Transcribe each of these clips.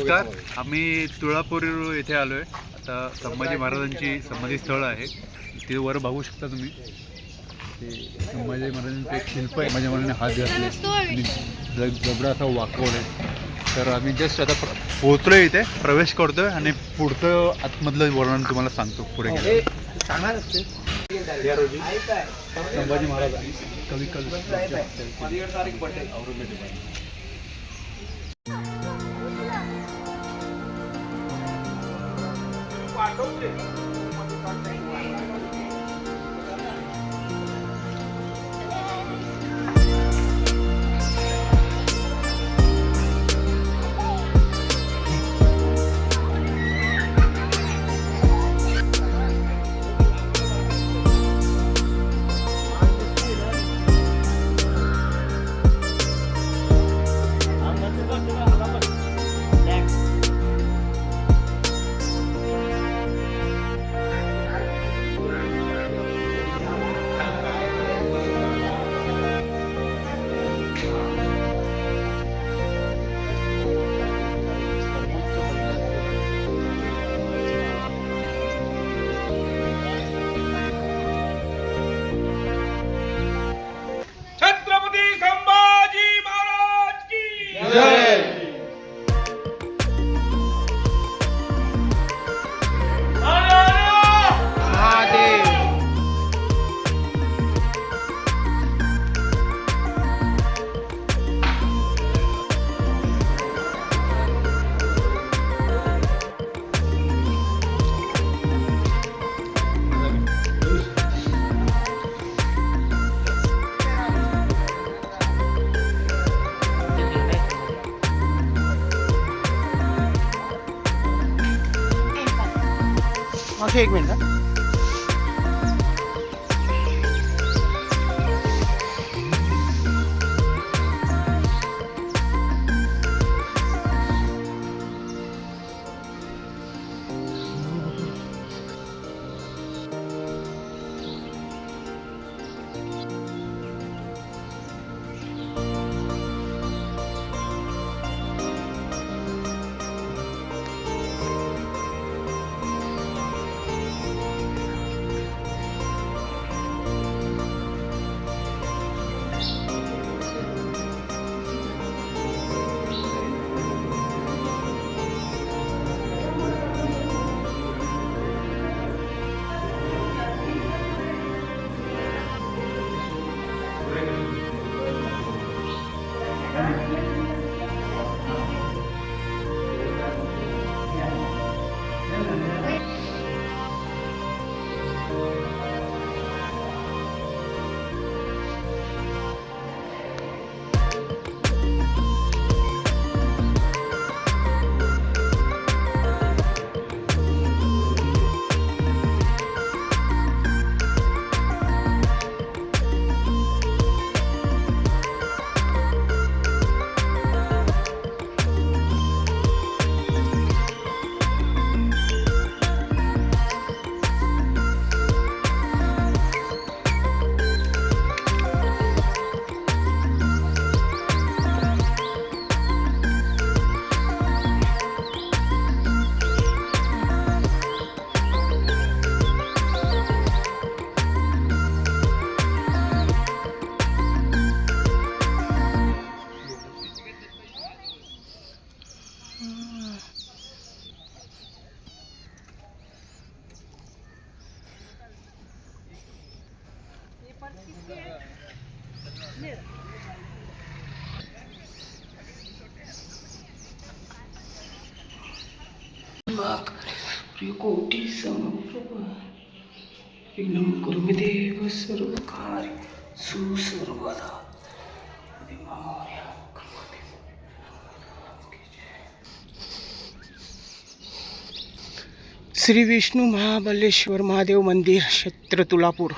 नमस्कार. आम्ही तुळापूर येथे आलो आहे आता संभाजी महाराजांची समाधी स्थळ आहे. ते वर बघू शकता तुम्ही. ते संभाजी महाराजांचं एक शिल्प आहे. माझ्या मनाने हात घातले. आणि जग जबडा असा वाकवलं तर आम्ही जस्ट आता पोहोचलो इथे. प्रवेश करतोय आणि पुढचं आतमधलं वर्णन तुम्हाला सांगतो पुढे गेलं सांगणार या रोजी संभाजी महाराज कवी कवी कवी छत्रपती मागे सर्व कार्य सुसर्वदा श्री विष्णू महाबलेश्वर महादेव मंदिर क्षेत्र तुलापूर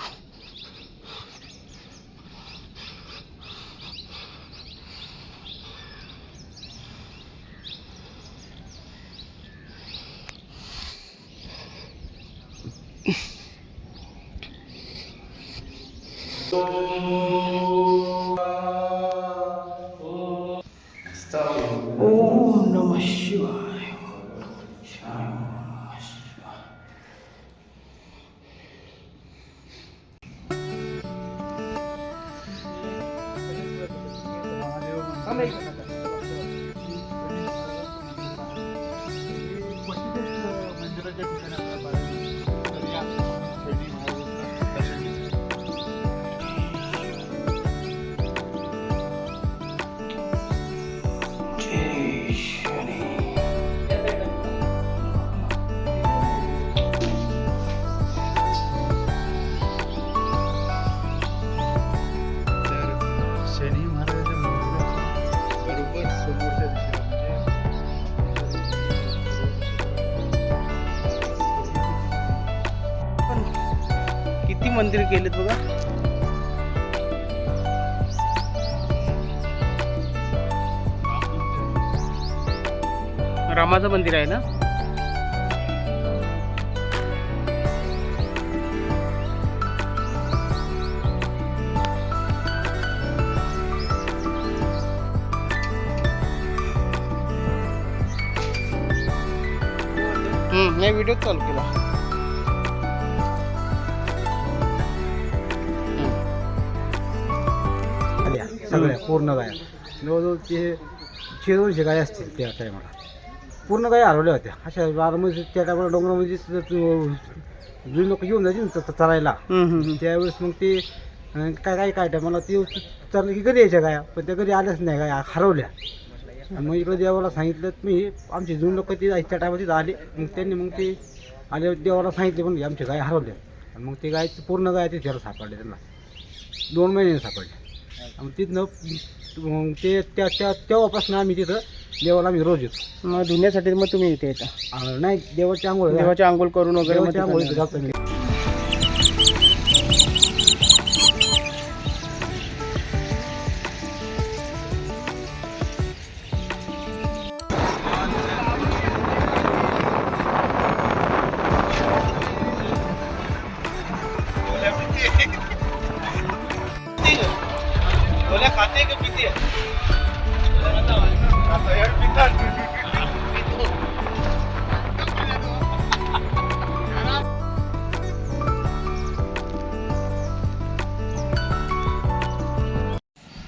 妹子 मंदिर केलेत बघा. रामाचं मंदिर आहे ना? हम्म, नाही व्हिडिओ चालू केला. पूर्ण गाया. जवळजवळ ते शेरोळशे गाय असतील त्या टायमाला. पूर्ण गाय हरवल्या होत्या. अशा बारामध्ये त्या टायमाला डोंगरामध्ये जुनी लोक येऊन जायचे ना च- चरायला. त्यावेळेस मग ते अं, काय काय काय टायमाला ते चरलं की घरी यायच्या गाया पण त्या घरी आल्याच नाही गाया हरवल्या. आणि मग इकडे देवाला सांगितलं मी आमचे जुने लोक ते त्या टायमाला तिथं आले. मग त्यांनी मग ते आले देवाला सांगितले पण आमच्या गाय हरवल्या. आणि मग ते गाय पूर्ण गाय ते त्याला सापडले त्यांना. दोन महिने सापडले. मग तिथनं ते त्या त्या तेव्हापासून आम्ही तिथं देवाला आम्ही रोज येतो. मग धुण्यासाठी मग तुम्ही इथे येता? नाही देवाची आंघोळ देवाची आंघोळ करून वगैरे मग देवाची आंघोळ तिथं इथं घालतो मी. खाते का पिते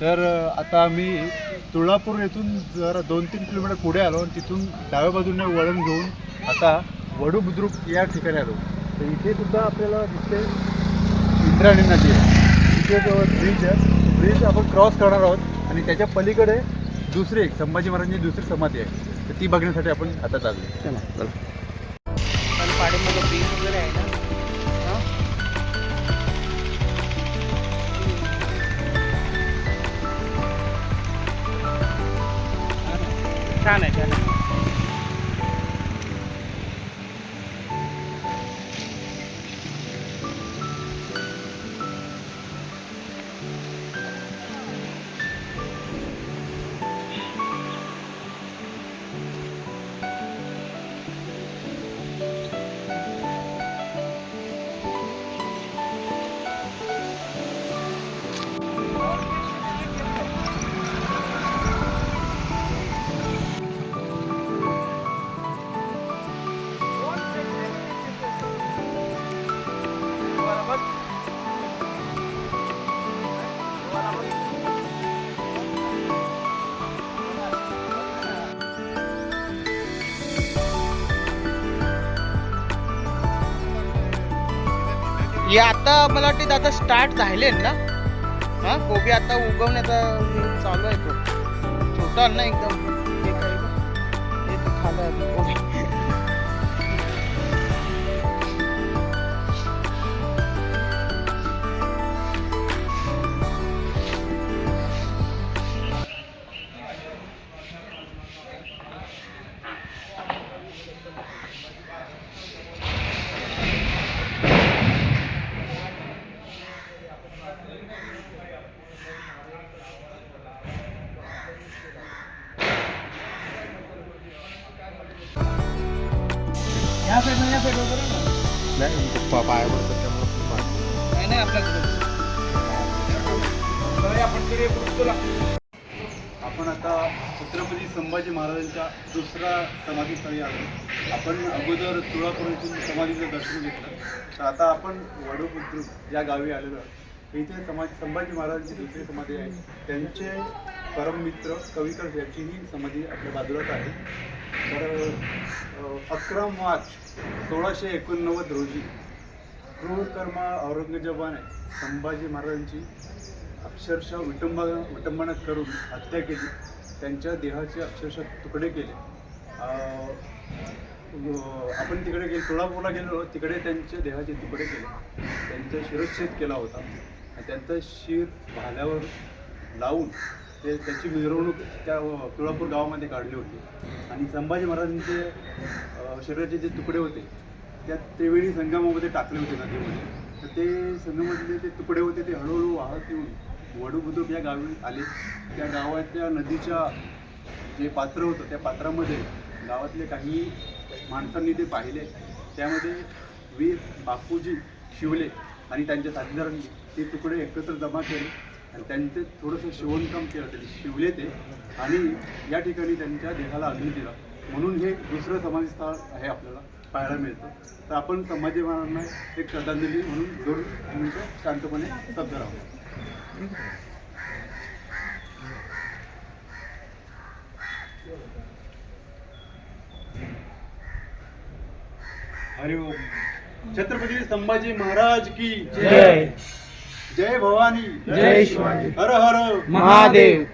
तर आता आम्ही तुळापूर येथून जरा दोन तीन किलोमीटर पुढे आलो आणि तिथून डाव्या बाजूने वळण घेऊन आता वडू बुद्रुक या ठिकाणी आलो. तर इथे सुद्धा आपल्याला दिसते इंद्राणी नदी आहे. इथे जवळ ब्रिज आहे. ब्रिज आपण क्रॉस करणार आहोत आणि त्याच्या पलीकडे दुसरी एक संभाजी महाराजांची दुसरी समाधी आहे. तर ती बघण्यासाठी आपण आता चाललो चला. पण पाडीमध्ये ब्रिज वगैरे आहे ना? हा? छान आहे छान आहे. हे आता मला वाटते आता स्टार्ट झाले ना? हा कोबी आता उगवण्याचा चालू आहे तो. छोटा ना एकदम. नाही आपल्याकडे आपण आता छत्रपती संभाजी महाराजांच्या दुसऱ्या समाधीस्थळी आलो. आपण अगोदर तुळापूर येथून समाधीचं दर्शन घेतलं. तर आता आपण वडू बुद्रुक या गावी आलेलो आहोत. इथे समाज संभाजी महाराजांची दुसरी समाधी आहे. त्यांचे परममित्र कविकर यांचीही समाधी आपल्या बाजूलाच आहे. तर अकरा मार्च सोळाशे एकोणनव्वद रोजी क्रूरकर्मा औरंगजेबाने संभाजी महाराजांची अक्षरशः विटंबा विटंबना करून हत्या केली. त्यांच्या देहाचे अक्षरशः तुकडे केले. आपण तिकडे गेलो सोळापूरला गेलो तिकडे त्यांच्या देहाचे तुकडे केले. त्यांचा शिरच्छेद केला होता. आणि शिर भाल्यावर लावून ते त्याची मिरवणूक त्या तुळापूर गावामध्ये काढली होती. आणि संभाजी महाराजांचे शरीराचे जे तुकडे होते त्या त्रिवेणी संगमामध्ये टाकले होते नदीमध्ये. तर ते संगमातले ते तुकडे होते ते हळूहळू वाहत येऊन वडू बुद्रुक या गावी आले. त्या गावाच्या नदीच्या जे पात्र होतं त्या पात्रामध्ये गावातले काही माणसांनी ते पाहिले. त्यामध्ये वीर बापूजी शिवले आणि त्यांच्या साथीदारांनी ते तुकडे एकत्र जमा केले. आणि त्यांचे थोडंसं शिवणकाम केलं त्यांनी शिवले ते. आणि या ठिकाणी त्यांच्या देहाला अग्नी दिला. म्हणून हे दुसरं समाधीस्थळ आहे आपल्याला पाहायला मिळतं. तर आपण संभाजी एक श्रद्धांजली म्हणून दोन मिनिटं शांतपणे स्तब्ध राहू. हरिओम. छत्रपती संभाजी महाराज की जय. जय भवानी जय शिवाजी हर हर महादेव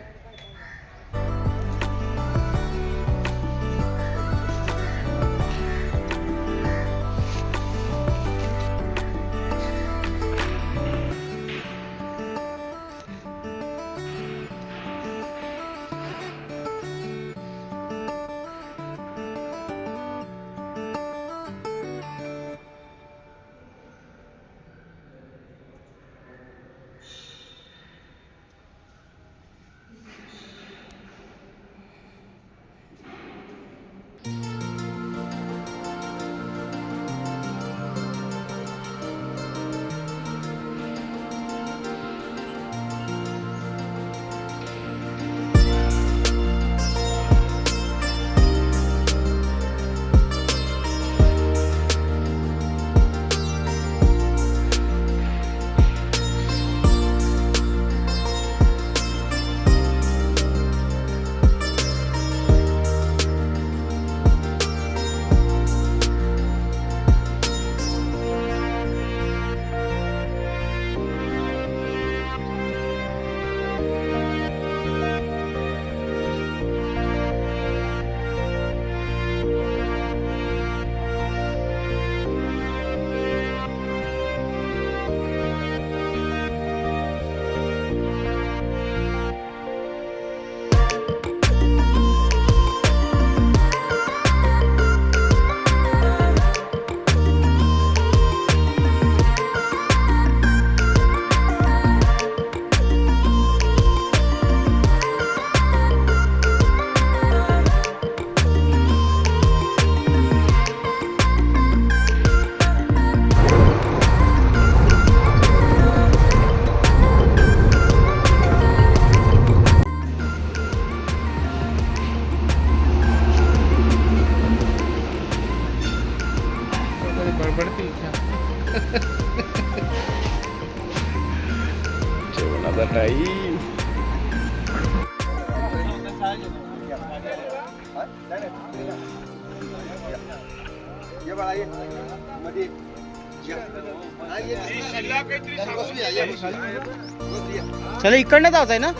इकडनं जायचं आहे ना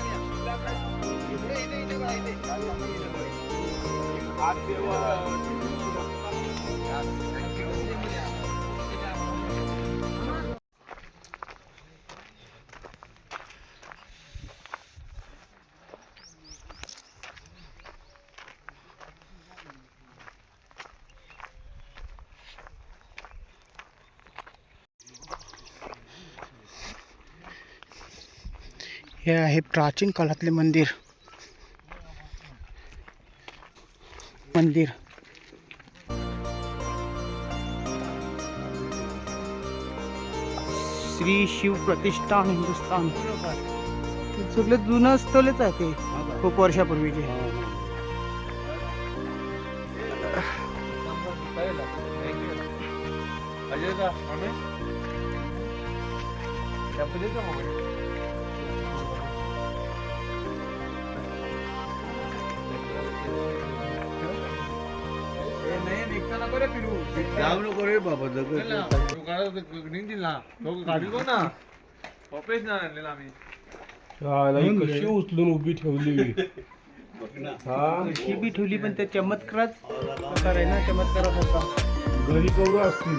हे आहे प्राचीन काळातले मंदिर. मंदिर. श्री शिव प्रतिष्ठान हिंदुस्थान. ते सगळे जुनं स्थळच आहे ते खूप वर्षापूर्वीचे. अजय जाऊ नको रे बाबा दगड कशी उचलून उभी ठेवली? हा? ही बी ठेवली पण त्या चमत्कारच प्रकार आहे ना चमत्कारासारखा घरी करू असतील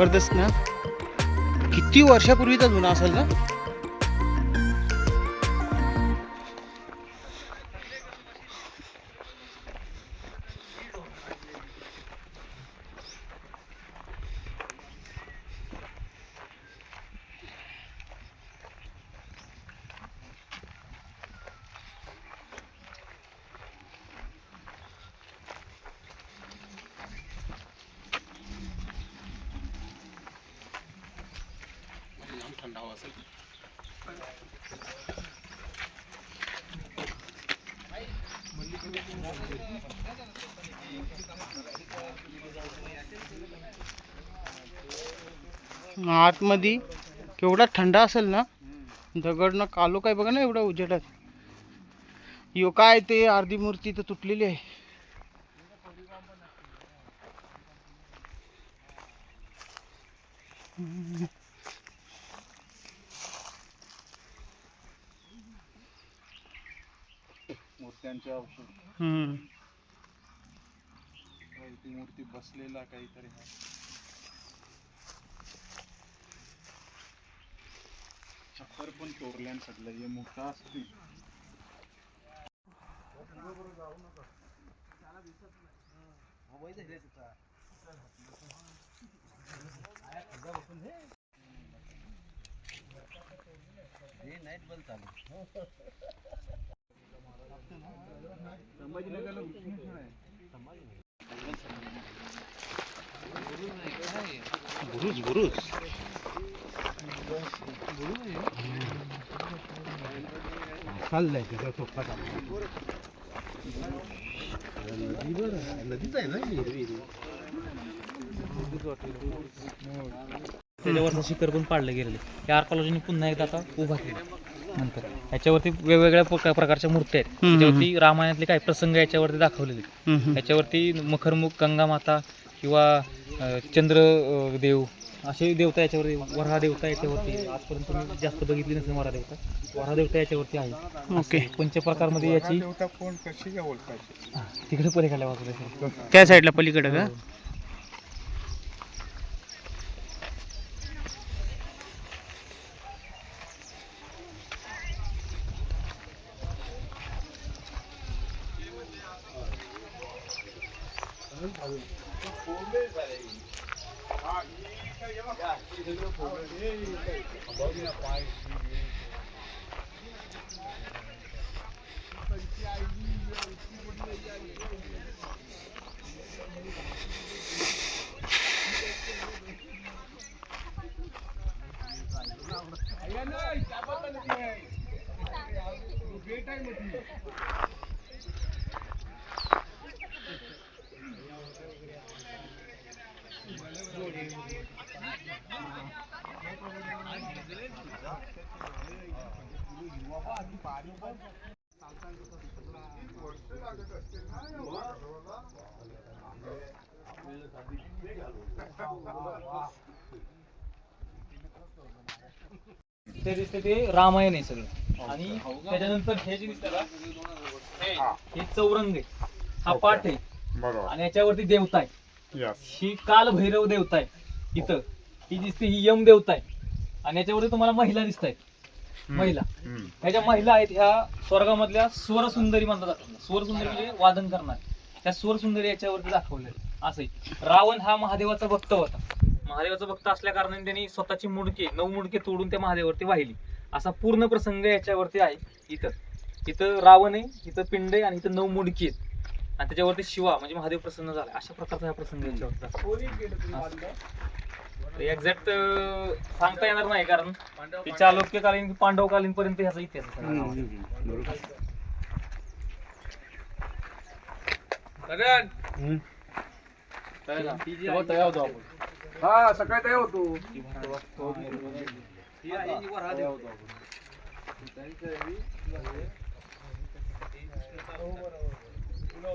जबरदस्त ना? किती वर्षापूर्वीचा जुना असेल ना? आतमध्ये केवढा थंड असेल ना दगडनं कालो काय बघा ना एवढा उजेडात. यो काय ते अर्धी मूर्ती तर तुटलेली आहे. मूर्त्यांच्या औषध. हम्म. ती मूर्ती बसलेला काहीतरी आहे. छप्पर पण चोरल्यान सगळं. हे मोठा असते संभाजीनगरला उष्णीषण आहे. बुरुज बुरुज. चाललंय तो फाटा नदीच आहे ना हिरवी त्याच्यावरचं शिखर पण पाडलं गेलेलं त्या आर्कॉलॉजीने पुन्हा एकदा आता उभा केलं. नंतर. याच्यावरती वेगवेगळ्या प्रका- प्रकारच्या मूर्त्या आहेत. हम्म. त्याच्यावरती रामायणातले काही प्रसंग याच्यावरती दाखवलेले आहेत. याच्यावरती मखरमुख गंगामाता किंवा अं, चंद्र अं, देव असे देवता याच्यावरती वराह देवता याच्यावरती. आजपर्यंत तुम्ही जास्त बघितली नसेल वराह देवता वराह देवता याच्यावरती आहे. ओके. पंचप्रकारमध्ये याची देवता कोण? कशी काय हा, तिकडे पलीकडल्या बाजूला आहे. त्या साईडला पलीकडे का? Ayan ay, dapat talaga eh. Great time mo ते दिसते ते रामायण आहे सगळं. आणि त्याच्यानंतर हे जे दिसतं हे हे चौरंग आहे. हा पाठ आहे. बरोबर. आणि याच्यावरती देवता आहे. ही काल भैरव देवता आहे इथं. ही दिसते ही यम देवता आहे आणि याच्यावरती तुम्हाला महिला दिसत आहेत महिला. ह्या महिला आहेत ह्या स्वर्गामधल्या स्वरसुंदरी म्हणतात स्वरसुंदरी म्हणजे वादन करणार. त्या स्वरसुंदरी याच्यावरती दाखवले असं. रावण हा महादेवाचा भक्त होता. महादेवाचा भक्त असल्या कारणाने त्यांनी स्वतःची मुडके नऊ मुडके तोडून त्या महादेवावरती वाहिली. असा पूर्ण प्रसंग याच्यावरती आहे. इथं. इथं रावण आहे इथं पिंड आहे आणि इथं नऊ मुडकी आहेत. आणि त्याच्यावरती शिवा म्हणजे महादेव प्रसन्न झाला. अशा प्रकारचा हा प्रसंग एक्झॅक्ट सांगता येणार नाही कारण ते चालुक्यकालीन पांडवकालीन पर्यंत ह्याचा इतिहास आहे सगळा गावाचा. हा सकाळी तयार होतो. हे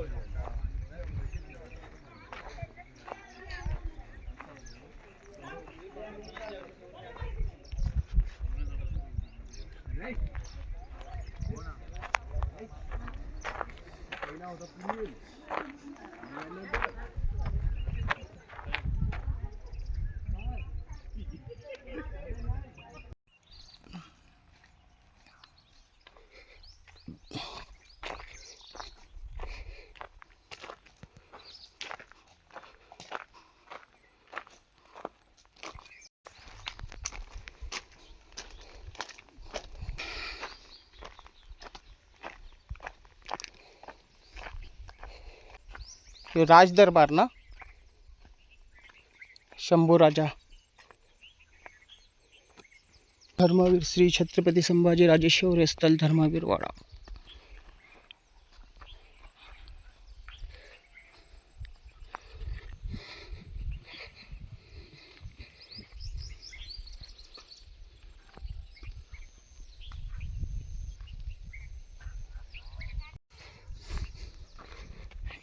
राजदरबार ना शंभू राजा. धर्मवीर श्री छत्रपती संभाजी राजेश्वर स्थल धर्मवीर वाडा.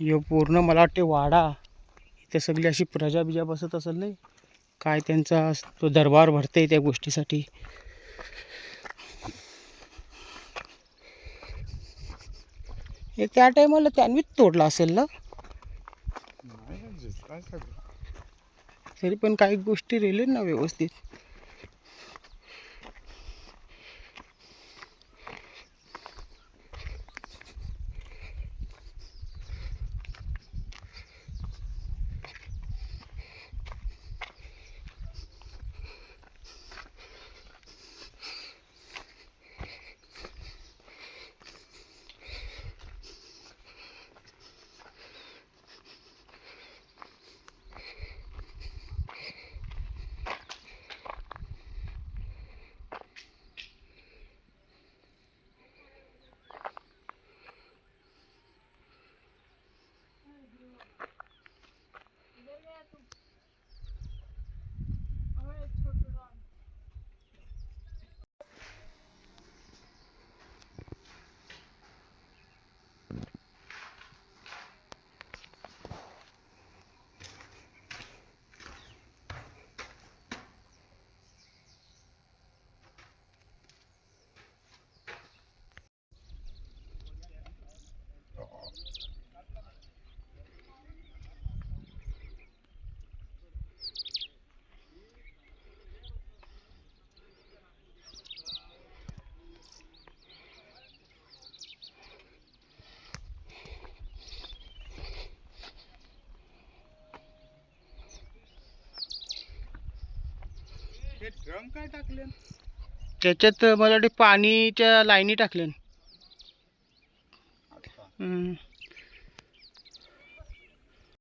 यो पूर्ण मला वाटते वाडा. इथे सगळी अशी प्रजा बिजा बसत असेल नाही. काय त्यांचा तो दरबार भरते त्या गोष्टीसाठी. हे त्या टायमाला त्यांनीच तोडला असेल ना? तरी पण काही गोष्टी राहिले ना व्यवस्थित. ड्रम काय टाकले? त्याच्यात मला वाटते पाणीच्या लाईनी टाकले